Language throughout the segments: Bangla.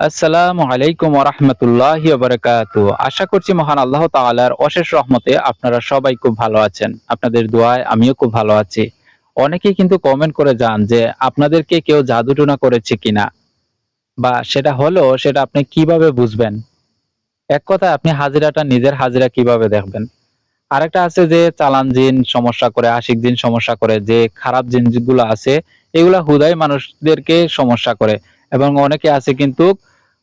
আসসালামু আলাইকুম ওরহমতুল্লাহ বারকাত আশা করছি মহান আল্লাহ তাআলার অশেষ রহমতে আপনারা সবাই খুব ভালো আছেন। আপনাদের দোয়ায় আমিও খুব ভালো আছি। অনেকেই কিন্তু কমেন্ট করে যান যে, আপনাদেরকে কেউ জাদুটুনা করেছে কিনা? বা সেটা হলো, সেটা আপনি কীভাবে বুঝবেন? এক কথা আপনি হাজিরাটা নিজের হাজিরা কীভাবে দেখবেন? আরেকটা আছে যে, চালান জিন সমস্যা করে, আশিক জিন সমস্যা করে, যে খারাপ জিনিসগুলো আছে, এগুলা হুদাই মানুষদেরকে সমস্যা করে। এবং অনেকে আছে কিন্তু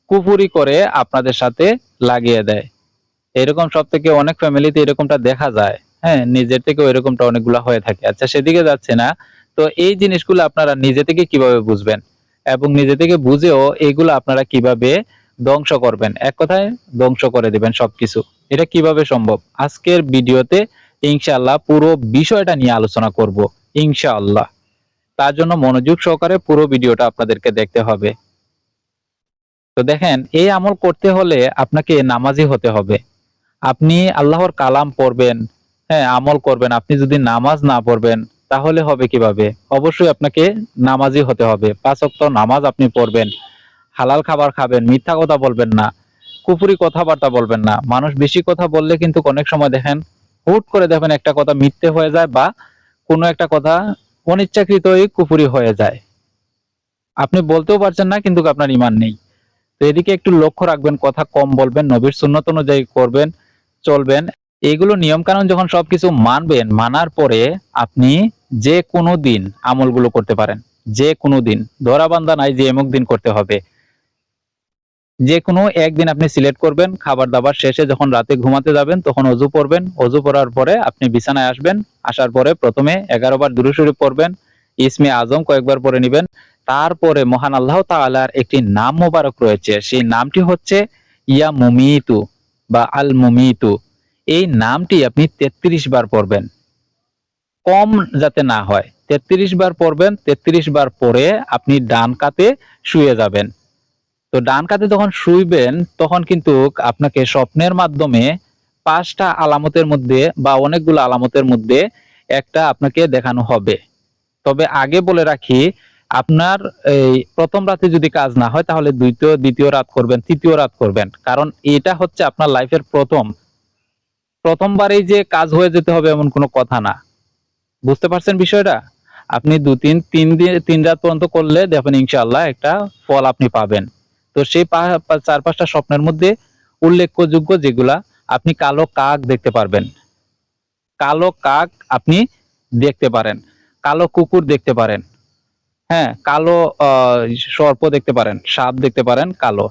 কুপুরি করে আপনাদের সাথে লাগিয়ে দেয়। এরকম সব থেকে অনেক ফ্যামিলিতে এরকমটা দেখা যায়। হ্যাঁ নিজের থেকে এরকমটা অনেকগুলো হয়ে থাকে। আচ্ছা সেদিকে যাচ্ছে না। তো এই জিনিসগুলো আপনারা নিজে থেকে কীভাবে বুঝবেন? এবং নিজে থেকে বুঝেও এইগুলো আপনারা কীভাবে ধ্বংস করবেন? এক কথায় ধ্বংস করে দিবেন সবকিছু। এটা কীভাবে সম্ভব? আজকের ভিডিওতে ইনশাআল্লাহ পুরো বিষয়টা নিয়ে আলোচনা করব, ইনশাআল্লাহ। তার জন্য মনোযোগ সহকারে পুরো ভিডিওটা আপনাদেরকে দেখতে হবে। তো দেখেন এই আমল করতে হলে আপনাকে নামাজি হতে হবে। আপনি আল্লাহর কালাম পড়বেন হ্যাঁ আমল করবেন। আপনি যদি নামাজ না পড়বেন, তাহলে হবে কীভাবে? অবশ্যই আপনাকে নামাজি হতে হবে। পাঁচ ওয়াক্ত নামাজ আপনি পড়বেন। হালাল খাবার খাবেন, মিথ্যা কথা বলবেন না কুপুরি কথাবার্তা বলবেন না। মানুষ বেশি কথা বললে কিন্তু অনেক সময় দেখেন, হুট করে দেখবেন একটা কথা মিথ্যে হয়ে যায় বা কোনো একটা কথা অনিচ্ছাকৃতই কুপুরি হয়ে যায়। আপনি বলতেও পারছেন না, কিন্তু আপনার ইমান নেই। তো এদিকে একটু লক্ষ্য রাখবেন, কথা কম বলবেন, নবীর সুন্নত অনুযায়ী করবেন, চলবেন। এইগুলো নিয়ম কানুন যখন সবকিছু মানবেন, মানার পরে আপনি যে কোনো দিন আমলগুলো করতে পারেন। যে কোনো দিন। ধরা বান্ধা নাই যে এমুক দিন করতে হবে। যে কোনো একদিন আপনি সিলেক্ট করবেন, খাবার দাবার শেষে যখন রাতে ঘুমাতে যাবেন, তখন অজু পড়বেন। অজু পড়ার পরে আপনি বিছানায় আসবেন। আসার পরে প্রথমে এগারো বার দুরুশরী পড়বেন। ইসমে আজম কয়েকবার পরে নেবেন। তারপরে মহান আল্লাহ তাআলার একটি নাম মোবারক রয়েছে। সেই নামটি হচ্ছে ইয়া মুমিতু বা আল মুমিতু। এই নামটি আপনি ৩৩ বার পড়বেন। কম যাতে না হয়। ৩৩ বার পড়বেন ৩৩ বার পরে আপনি ডান কাতে শুয়ে যাবেন। তো ডান কাতে যখন শুইবেন, তখন কিন্তু আপনাকে স্বপ্নের মাধ্যমে পাঁচটা আলামতের মধ্যে বা অনেকগুলো আলামতের মধ্যে একটা আপনাকে দেখানো হবে। তবে আগে বলে রাখি আপনার এই প্রথম রাতে যদি কাজ না হয়, তাহলে দ্বিতীয় দ্বিতীয় রাত করবেন, তৃতীয় রাত করবেন। কারণ এটা হচ্ছে আপনার লাইফের প্রথম। প্রথমবারেই যে কাজ হয়ে যেতে হবে এমন কোনো কথা না। বুঝতে পারছেন বিষয়টা? আপনি দু, তিন তিন দিন তিন রাত পর্যন্ত করলে দেখবেন ইনশাআল্লাহ একটা ফল আপনি পাবেন। তো সেই চার, পাঁচটা স্বপ্নের মধ্যে উল্লেখযোগ্য যেগুলা আপনি কালো কাক দেখতে পারবেন। কালো কাক আপনি দেখতে পারেন। কালো কুকুর দেখতে পারেন। হ্যাঁ কালো সর্প দেখতে পারেন, সাপ দেখতে পারেন, কালো।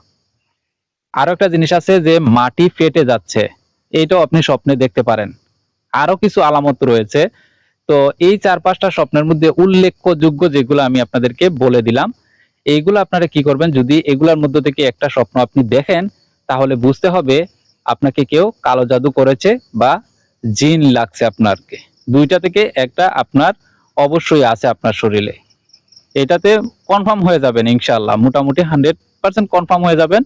আরও একটা জিনিস আছে যে মাটি ফেটে যাচ্ছে, এইটাও আপনি স্বপ্নে দেখতে পারেন। আরও কিছু আলামত রয়েছে। তো এই চার পাঁচটা স্বপ্নের মধ্যে উল্লেখযোগ্য যেগুলো আমি আপনাদেরকে বলে দিলাম, এইগুলো আপনারা কি করবেন, যদি এগুলোর মধ্যে থেকে একটা স্বপ্ন আপনি দেখেন, তাহলে বুঝতে হবে আপনাকে কেউ কালো জাদু করেছে বা জিন লাগছে আপনারকে। দুইটা থেকে একটা আপনার অবশ্যই আছে আপনার শরীরে। এটাতে কনফার্ম হয়ে যাবেন ইনশাআল্লাহ। মোটামুটি হান্ড্রেড পার্সেন্ট কনফার্ম হয়ে যাবেন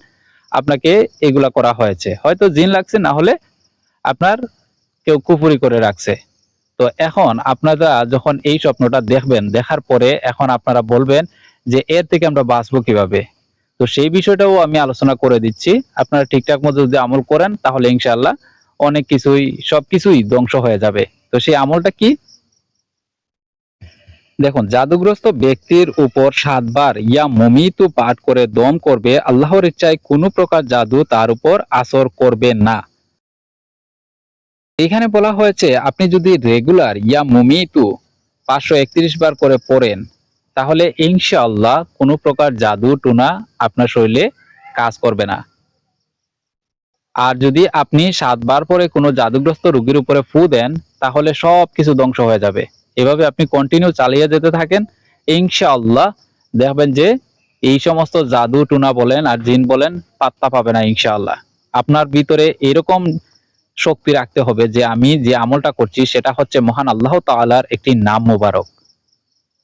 আপনাকে এগুলা করা হয়েছে। হয়তো জিন লাগছে, না হলে আপনার কেউ কুপুরি করে রাখছে। তো এখন আপনারা যখন এই স্বপ্নটা দেখবেন, দেখার পরে এখন আপনারা বলবেন যে এর থেকে আমরা বাঁচবো কীভাবে? তো সেই বিষয়টাও আমি আলোচনা করে দিচ্ছি। আপনারা ঠিকঠাক মতো যদি আমল করেন, তাহলে ইনশাআল্লাহ অনেক কিছুই, সবকিছুই ধ্বংস হয়ে যাবে। তো সেই আমলটা কি? দেখুন, জাদুগ্রস্ত ব্যক্তির উপর সাতবার ইয়া মমিতু পাঠ করে দম করবে, আল্লাহর ইচ্ছায় কোনো প্রকার জাদু তার উপর আসর করবে না। এখানে বলা হয়েছে, আপনি যদি রেগুলার ইয়া মমিতু পাঁচশো একত্রিশ বার করে পড়েন, তাহলে ইনশাআল্লাহ কোনো প্রকার জাদু টুনা আপনার শরীরে কাজ করবে না। আর যদি আপনি সাতবার পরে কোনো জাদুগ্রস্ত রোগীর উপরে ফু দেন, তাহলে সব কিছু ধ্বংস হয়ে যাবে। এভাবে আপনি কন্টিনিউ চালিয়ে যেতে থাকেন। ইনশাআল্লাহ দেখবেন যে এই সমস্ত জাদু টুনা বলেন আর জিন বলেন পাত্তা পাবে না ইনশাআল্লাহ। আপনার ভিতরে এরকম শক্তি রাখতে হবে যে আমি যে আমলটা করছি সেটা হচ্ছে মহান আল্লাহ তাআলার একটি নাম মোবারক।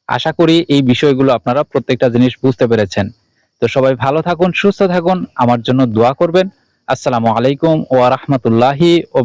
আশা করি এই বিষয়গুলো আপনারা প্রত্যেকটা জিনিস বুঝতে পেরেছেন। তো সবাই ভালো থাকুন, সুস্থ থাকুন, আমার জন্য দোয়া করবেন। আসসালামু আলাইকুম ওয়া রাহমাতুল্লাহি ওয়া